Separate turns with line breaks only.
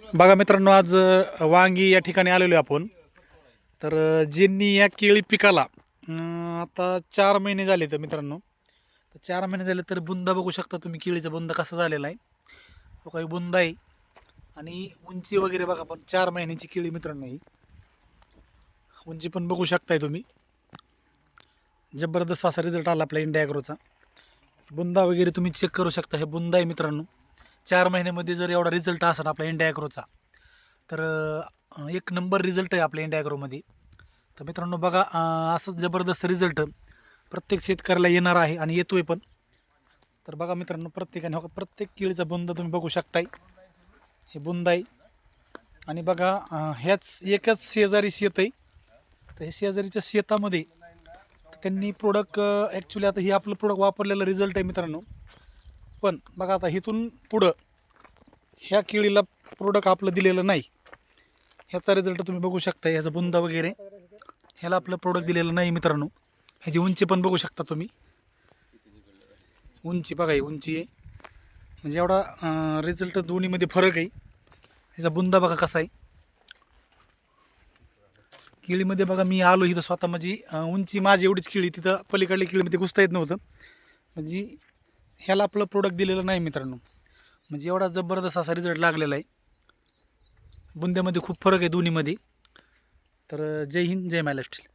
बघा मित्रांनो आज वांगी या ठिकाणी आलेलो आहे आपण. तर ज्यांनी या केळी पिकाला आता चार महिने झाले तर मित्रांनो तर चार महिने झाले तर बुंदा बघू शकता तुम्ही केळीचा बुंदा कसा झालेला आहे. तो काही बुंदा आहे. आणि उंची वगैरे बघा पण चार महिन्याची केळी मित्रांनो ही. उंची पण बघू शकताय तुम्ही. जबरदस्त असा रिझल्ट आला आपला इंडिया ॲग्रोचा बुंदा वगैरे तुम्ही चेक करू शकता हे बुंदा आहे मित्रांनो. चार महिन्यामध्ये जर एवढा रिझल्ट असेल आपल्या इंडिया ॲग्रोचा तर एक नंबर रिझल्ट आहे आपल्या इंडिया ॲग्रोमध्ये तर मित्रांनो बघा असंच जबरदस्त रिझल्ट प्रत्येक शेतकऱ्याला येणार आहे आणि येतो आहे पण. तर बघा मित्रांनो प्रत्येकाने हो प्रत्येक केळीचा बुंद तुम्ही बघू शकताय. हे बुंद आहे. आणि बघा ह्याच एकच शेजारी शेत आहे. तर हे शेजारीच्या शेतामध्ये त्यांनी प्रोडक्ट ॲक्च्युली आता हे आपलं प्रोडक्ट वापरलेलं रिझल्ट आहे मित्रांनो. पण बघा आता इथून पुढं ह्या केळीला प्रोडक्ट आपलं दिलेलं नाही. ह्याचा रिझल्ट तुम्ही बघू शकता ह्याचा बुंदा वगैरे. ह्याला आपलं प्रोडक्ट दिलेलं नाही मित्रांनो. ह्याची उंची पण बघू शकता तुम्ही. उंची बघा ही उंची आहे. म्हणजे एवढा रिझल्ट दोन्हीमध्ये फरक आहे. ह्याचा बुंदा बघा कसा आहे. केळीमध्ये बघा मी आलो इथं स्वतः म्हणजे, माझी उंची माझी एवढीच केळी तिथं पलीकडल्या केळीमध्ये घुसता येत नव्हतं. म्हणजे ह्याला आपलं प्रोडक्ट दिलेलं नाही मित्रांनो. म्हणजे एवढा जबरदस्त असा रिझल्ट लागलेला आहे. बुंद्यामध्ये खूप फरक आहे दोन्हीमध्ये. तर जय हिंद जय महाराष्ट्र.